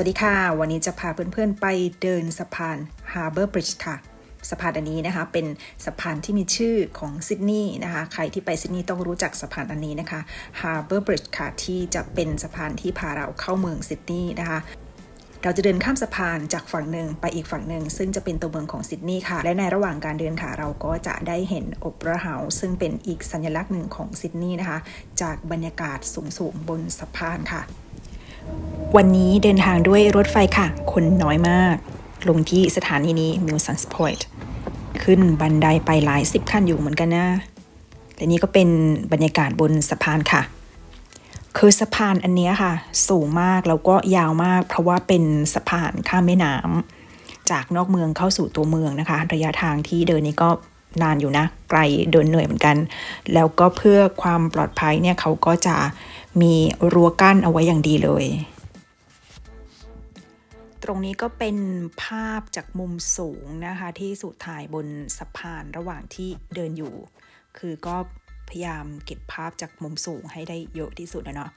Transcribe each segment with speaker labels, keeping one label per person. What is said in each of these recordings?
Speaker 1: สวัสดีค่ะ วันนี้จะพาเพื่อนๆไปเดินสะพาน Harbour Bridge ค่ะ สะพานอันนี้นะคะ เป็นสะพานที่มีชื่อของซิดนีย์นะคะ ใครที่ไปซิดนีย์ต้องรู้จักสะพานอันนี้นะคะ Harbour Bridge ค่ะ ที่จะเป็นสะพานที่พาเราเข้าเมืองซิดนีย์นะคะเราจะเดินข้ามสะพานจากฝั่งหนึ่งไปอีกฝั่งหนึ่ง ซึ่งจะเป็นตัวเมืองของซิดนีย์ค่ะ และในระหว่างการเดินค่ะ เราก็จะได้เห็นโอเปร่าเฮาส์ซึ่งเป็นอีกสัญลักษณ์หนึ่งของซิดนีย์นะคะ จากบรรยากาศสูงๆบนสะพานค่ะ วันนี้เดินทางด้วยรถไฟค่ะ คนน้อยมาก ลงที่สถานีนี้มิลสันสพอยต์ขึ้นบันไดไปหลายสิบขั้นอยู่เหมือนกันนะ และนี่ก็เป็นบรรยากาศบนสะพานค่ะ คือสะพานอันเนี้ยค่ะ สูงมากแล้วก็ยาวมาก เพราะว่าเป็นสะพานข้ามแม่น้ำจากนอกเมืองเข้าสู่ตัวเมืองนะคะ ระยะทางที่เดินนี้ก็นานอยู่นะ ไกลเดินเหนื่อยเหมือนกัน แล้วก็เพื่อความปลอดภัยเนี่ยเขาก็จะมีรั้วกั้นเอาไว้อย่างดีเลย ตรงนี้ก็เป็นภาพจากมุมสูงนะคะ ที่สุดถ่ายบนสะพานระหว่างที่เดินอยู่ คือก็พยายามเก็บภาพจากมุมสูงให้ได้เยอะที่สุดนะเนาะ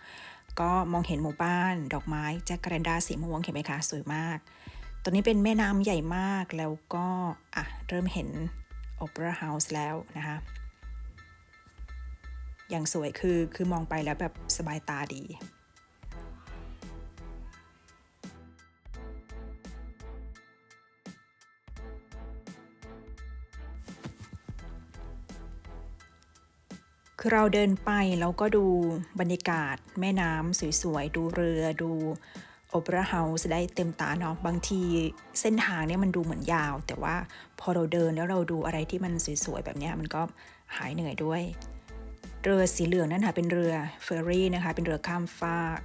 Speaker 1: ก็มองเห็นหมู่บ้าน ดอกไม้แจ็คกระดาสีม่วงเห็นไหมคะสวยมากตอนนี้เป็นแม่น้ำใหญ่มากแล้วก็อะเริ่มเห็นโอเปร่าเฮาส์แล้วนะคะอย่างสวยคือคือมองไปแล้วแบบสบายตาดี คือเราเดินไปแล้วก็ดูบรรยากาศแม่น้ำสวยๆ ดูเรือดูโอเปร่าเฮาส์ได้เต็มตาเนาะบางทีเส้นทางเนี่ยมันดูเหมือนยาว แต่ว่าพอเราเดินแล้วเราดูอะไรที่มันสวยๆ แบบนี้มันก็หายเหนื่อยด้วย เรือสีเหลืองนั่นค่ะเป็นเรือเฟอร์รี่นะคะ เป็นเรือข้ามฟาก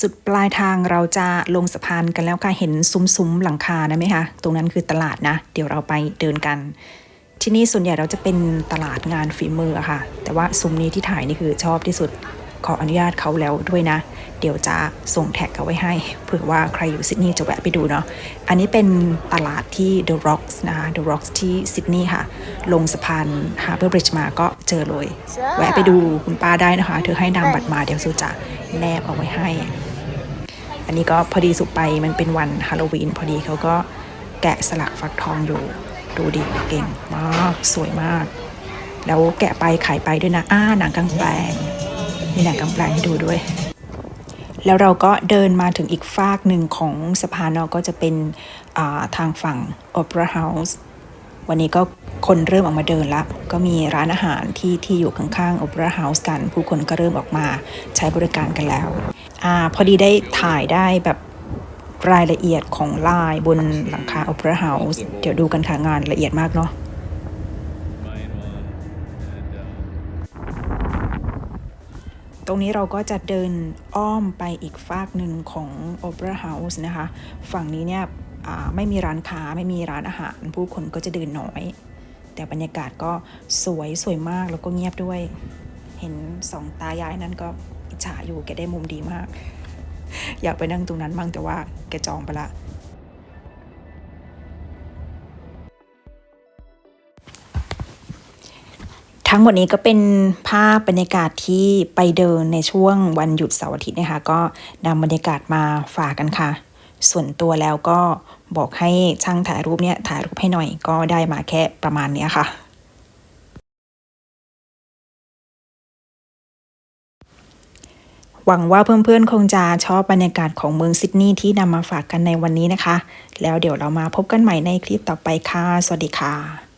Speaker 1: สุดปลายทางเราจะลงสะพานกันแล้วค่ะ เห็นซุ้มๆหลังคานะไหมคะ ตรงนั้นคือตลาดนะ เดี๋ยวเราไปเดินกัน ที่นี่ส่วนใหญ่เราจะเป็นตลาดงานฝีมือะค่ะ แต่ว่าซุ้มนี้ที่ถ่ายนี่คือชอบที่สุด ขออนุญาตเขาแล้วด้วยนะ เดี๋ยวจะส่งแท็กเอาไว้ให้เผื่อว่าใครอยู่ซิดนีย์จะแวะไปดูเนาะอันนี้เป็นตลาดที่ The Rocks นะคะ The Rocks ที่ซิดนีย์ค่ะ ลงสะพาน Harbour Bridge มาก็เจอเลย แวะไปดูคุณป้าได้นะคะ เธอให้นำบัตรมาเดี๋ยวซูจะแนบเอาไว้ให้ อันนี้ก็พอดีสุกไปมันเป็นวันฮาโลวีนพอดีเขาก็แกะสลักฟักทองอยู่ดูดิเก่งมาก สวยมาก แล้วแกะไปขายไปด้วยนะ อ้าหนังกลางแปลง มีหนังกลางแปลงให้ดูด้วย แล้วเราก็เดินมาถึงอีกฟากหนึ่งของสะพานเนาะก็จะเป็นทางฝั่ง Opera House วันนี้ก็คนเริ่มออกมาเดินละ ก็มีร้านอาหารที่ที่อยู่ข้างๆ Opera House กัน ผู้คนก็เริ่มออกมาใช้บริการกันแล้วอพอดีได้ถ่ายได้แบบรายละเอียดของลายบนหลังคา Opera House เดี๋ยวดูกันค่ะงานละเอียดมากเนาะ ตรงนี้เราก็จะเดินอ้อมไปอีกฟากหนึ่งของ Opera House นะคะ ฝั่งนี้เนี่ยไม่มีร้านค้าไม่มีร้านอาหาร ผู้คนก็จะเดินน้อย แต่บรรยากาศก็สวยสวยมากแล้วก็เงียบด้วย เห็นสองตายายนั้นก็อิจฉาอยู่แกได้มุมดีมาก อยากไปนั่งตรงนั้นบ้างแต่ว่าแกจองไปละ ทั้งหมดนี้ก็เป็นภาพบรรยากาศที่ไปเดินในช่วงวันหยุดเสาร์อาทิตย์นะคะ ก็นำบรรยากาศมาฝากกันค่ะ ส่วนตัวแล้วก็บอกให้ช่างถ่ายรูปเนี่ยถ่ายรูปให้หน่อยก็ได้มาแค่ประมาณนี้ค่ะหวังว่าเพื่อนๆ คงจะชอบบรรยากาศของเมืองซิดนีย์ที่นำมาฝากกันในวันนี้นะคะ แล้วเดี๋ยวเรามาพบกันใหม่ในคลิปต่อไปค่ะ สวัสดีค่ะ